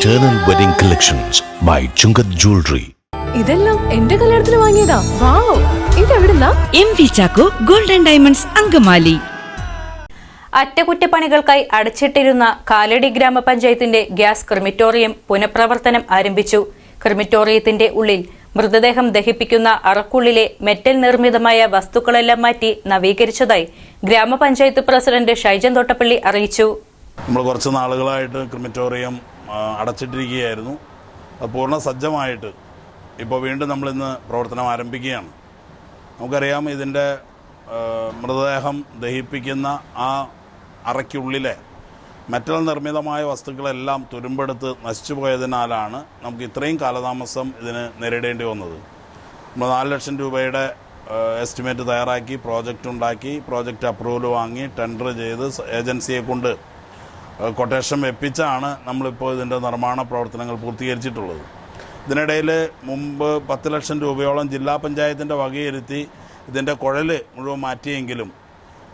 Eternal Wedding Collections by Chungat Jewelry. ഇതെല്ലാം എന്റെ കല്യാണത്തിന് വാങ്ങിയതാ. Wow. ഇതെവിടുന്നാ? M V Chacko golden diamonds Angamaly. അറ്റകുറ്റപ്പണികൾക്കായി അടച്ചിട്ടിരുന്ന കാലടി ഗ്രാമപഞ്ചായത്തിന്റെ ഗ്യാസ് ക്രിമിറ്റോറിയം പുനഃപ്രവർത്തനം ആരംഭിച്ചു. ക്രിമിറ്റോറിയത്തിന്റെ ഉള്ളിൽ മൃതദേഹം ദഹിപ്പിക്കുന്ന അറക്കുള്ളിലെ മെറ്റൽ നിർമ്മിതമായ വസ്തുക്കളെല്ലാം മാറ്റി നവീകരിച്ചതായി ഗ്രാമപഞ്ചായത്ത് പ്രസിഡന്റ് ഷൈജൻ തോട്ടപ്പള്ളി അറിയിച്ചു. നമ്മൾ കുറച്ച് നാളുകളായിട്ട് ക്രിമറ്റോറിയം അടച്ചിട്ടിരിക്കുകയായിരുന്നു. പൂർണ സജ്ജമായിട്ട് ഇപ്പോൾ വീണ്ടും നമ്മളിന്ന് പ്രവർത്തനം ആരംഭിക്കുകയാണ്. നമുക്കറിയാം ഇതിന്റെ മൃതദേഹം ദഹിപ്പിക്കുന്ന ആ അറയ്ക്കുള്ളിലെ മെറ്റൽ നിർമ്മിതമായ വസ്തുക്കളെല്ലാം തുരുമ്പെടുത്ത് നശിച്ചു പോയതിനാലാണ് നമുക്ക് ഇത്രയും കാലതാമസം ഇതിന് നേരിടേണ്ടി വന്നത്. നമ്മൾ നാല് ലക്ഷം രൂപയുടെ എസ്റ്റിമേറ്റ് തയ്യാറാക്കി പ്രോജക്റ്റ് ഉണ്ടാക്കി പ്രോജക്റ്റ് അപ്രൂവൽ വാങ്ങി ടെൻഡർ ചെയ്ത് ഏജൻസിയെ കൊണ്ട് കൊട്ടേഷൻ വെപ്പിച്ചാണ് നമ്മളിപ്പോൾ ഇതിന്റെ നിർമ്മാണ പ്രവർത്തനങ്ങൾ പൂർത്തീകരിച്ചിട്ടുള്ളത്. ഇതിനിടയിൽ മുമ്പ് പത്ത് ലക്ഷം രൂപയോളം ജില്ലാ പഞ്ചായത്തിന്റെ വകയിരുത്തി ഇതിന്റെ കുഴൽ മുഴുവൻ മാറ്റിയെങ്കിലും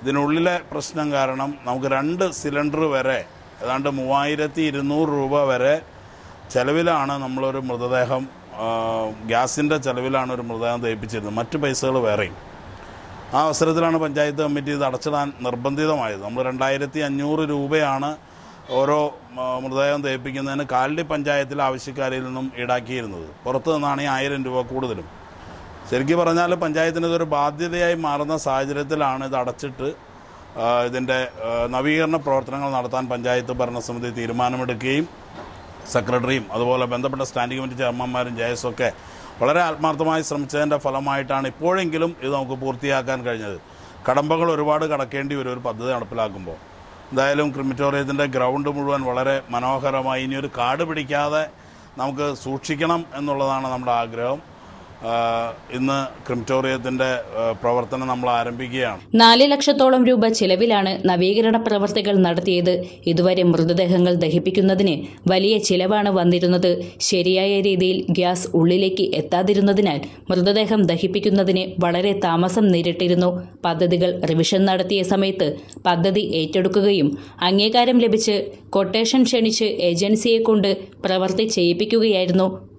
ഇതിനുള്ളിലെ പ്രശ്നം കാരണം നമുക്ക് രണ്ട് സിലിണ്ടർ വരെ ഏതാണ്ട് മൂവായിരത്തി ഇരുന്നൂറ് രൂപ വരെ ചിലവിലാണ് നമ്മളൊരു മൃതദേഹം ഗ്യാസിന്റെ ചിലവിലാണ് ഒരു മൃതദേഹം ദഹിപ്പിച്ചിരുന്നത്. മറ്റു പൈസകൾ വേറെയും. ആ അവസരത്തിലാണ് പഞ്ചായത്ത് കമ്മിറ്റി ഇത് അടച്ചിടാൻ നിർബന്ധിതമായത്. നമ്മൾ രണ്ടായിരത്തി അഞ്ഞൂറ് രൂപയാണ് ഓരോ മൃതദേഹം ദഹിപ്പിക്കുന്നതിന് കാലടി പഞ്ചായത്തിലെ ആവശ്യക്കാരിൽ നിന്നും ഈടാക്കിയിരുന്നത്. പുറത്തു നിന്നാണ് ഈ ആയിരം രൂപ കൂടുതലും. ശരിക്കും പറഞ്ഞാൽ പഞ്ചായത്തിന് ഇതൊരു ബാധ്യതയായി മാറുന്ന സാഹചര്യത്തിലാണ് ഇത് അടച്ചിട്ട് ഇതിന്റെ നവീകരണ പ്രവർത്തനങ്ങൾ നടത്താൻ പഞ്ചായത്ത് ഭരണസമിതി തീരുമാനമെടുക്കുകയും സെക്രട്ടറിയും അതുപോലെ ബന്ധപ്പെട്ട സ്റ്റാൻഡിംഗ് കമ്മിറ്റി ചെയർമാന്മാരും ജയസും ഒക്കെ വളരെ ആത്മാർത്ഥമായി ശ്രമിച്ചതിന്റെ ഫലമായിട്ടാണ് ഇപ്പോഴെങ്കിലും ഇത് നമുക്ക് പൂർത്തിയാക്കാൻ കഴിഞ്ഞത്. കടമ്പകൾ ഒരുപാട് കടക്കേണ്ടി വരും ഒരു പദ്ധതി നടപ്പിലാക്കുമ്പോൾ. എന്തായാലും ക്രിമിറ്റോറിയത്തിന്റെ ഗ്രൗണ്ട് മുഴുവൻ വളരെ മനോഹരമായി ഇനിയൊരു കാട് പിടിക്കാതെ നമുക്ക് സൂക്ഷിക്കണം എന്നുള്ളതാണ് നമ്മുടെ ആഗ്രഹം. ഇന്ന് ക്രിമിറ്റോറിയത്തിന്റെ ആ, പ്രവർത്തനം നമ്മൾ ആരംഭിക്കുകയാണ്. നാല് ലക്ഷത്തോളം രൂപ ചിലവിലാണ് നവീകരണ പ്രവർത്തികൾ നടത്തിയത്. ഇതുവരെ മൃതദേഹങ്ങൾ ദഹിപ്പിക്കുന്നതിന് വലിയ ചിലവാണ് വന്നിരുന്നത്. ശരിയായ രീതിയിൽ ഗ്യാസ് ഉള്ളിലേക്ക് എത്താതിരുന്നതിനാൽ മൃതദേഹം ദഹിപ്പിക്കുന്നതിന് വളരെ താമസം നേരിട്ടിരുന്നു. പദ്ധതികൾ റിവിഷൻ നടത്തിയ സമയത്ത് പദ്ധതി ഏറ്റെടുക്കുകയും അംഗീകാരം ലഭിച്ച് കൊട്ടേഷൻ ക്ഷണിച്ച് ഏജൻസിയെ കൊണ്ട് പ്രവർത്തി ചെയ്യിപ്പിക്കുകയായിരുന്നു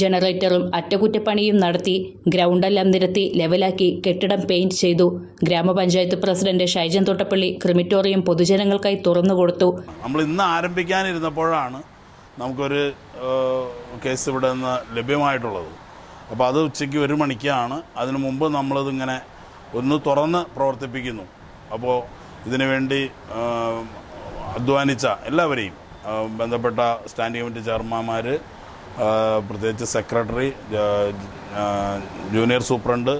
ജനറേറ്ററും അറ്റകുറ്റപ്പണിയും നടത്തി ഗ്രൗണ്ടെല്ലാം നിരത്തി ലെവലാക്കി കെട്ടിടം പെയിന്റ് ചെയ്തു. ഗ്രാമപഞ്ചായത്ത് പ്രസിഡന്റ് ഷൈജൻ തോട്ടപ്പള്ളി ക്രിമിറ്റോറിയം പൊതുജനങ്ങൾക്കായി തുറന്നുകൊടുത്തു നമ്മൾ ഇന്ന് ആരംഭിക്കാനിരുന്നപ്പോഴാണ് നമുക്കൊരു കേസ് ഇവിടെ നിന്ന് ലഭ്യമായിട്ടുള്ളത്. അപ്പോൾ അത് ഉച്ചയ്ക്ക് ഒരു മണിക്കാണ്. അതിനു മുമ്പ് നമ്മളിതിങ്ങനെ ഒന്ന് തുറന്ന് പ്രവർത്തിപ്പിക്കുന്നു. അപ്പോൾ ഇതിനുവേണ്ടി അധ്വാനിച്ച എല്ലാവരെയും ബന്ധപ്പെട്ട സ്റ്റാൻഡിംഗ് കമ്മിറ്റി ചെയർമാന്മാർ പ്രത്യേകിച്ച് സെക്രട്ടറി ജൂനിയർ സൂപ്രണ്ട്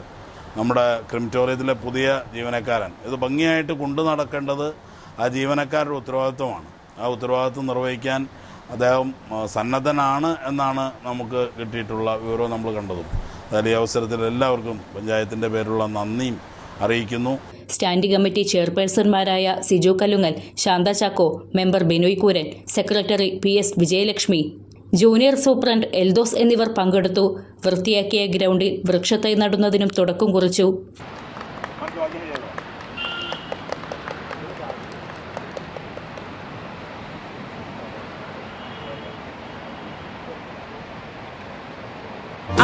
നമ്മുടെ ക്രിമിറ്റോറിയത്തിലെ പുതിയ ജീവനക്കാരൻ. ഇത് ഭംഗിയായിട്ട് കൊണ്ടു നടക്കേണ്ടത് ആ ജീവനക്കാരുടെ ഉത്തരവാദിത്വമാണ്. ആ ഉത്തരവാദിത്വം നിർവഹിക്കാൻ അദ്ദേഹം സന്നദ്ധനാണ് എന്നാണ് നമുക്ക് കിട്ടിയിട്ടുള്ള വിവരം നമ്മൾ കണ്ടതും. അതായത് ഈ അവസരത്തിൽ എല്ലാവർക്കും പഞ്ചായത്തിന്റെ പേരിലുള്ള നന്ദിയും അറിയിക്കുന്നു. Standing committee ചെയർപേഴ്സൺമാരായ Siju Kalungal Shantha Chacko member Binoy Kooran secretary P S Vijayalakshmi junior superintendent Eldhose എന്നിവർ പങ്കെടുത്തു. വൃത്തിയാക്കിയ ഗ്രൗണ്ടിൽ വൃക്ഷത്തൈ നടുന്നതിനും തുടക്കം കുറിച്ചു.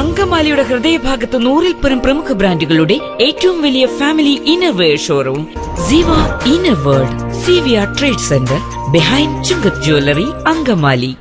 അങ്കമാലിയുടെ ഹൃദയഭാഗത്ത് നൂറിൽ പരം പ്രമുഖ ബ്രാൻഡുകളുടെ ഏറ്റവും വലിയ family innerwear showroom. Ziva inner world C V R trade centre behind Chungath jewellery Angamaly.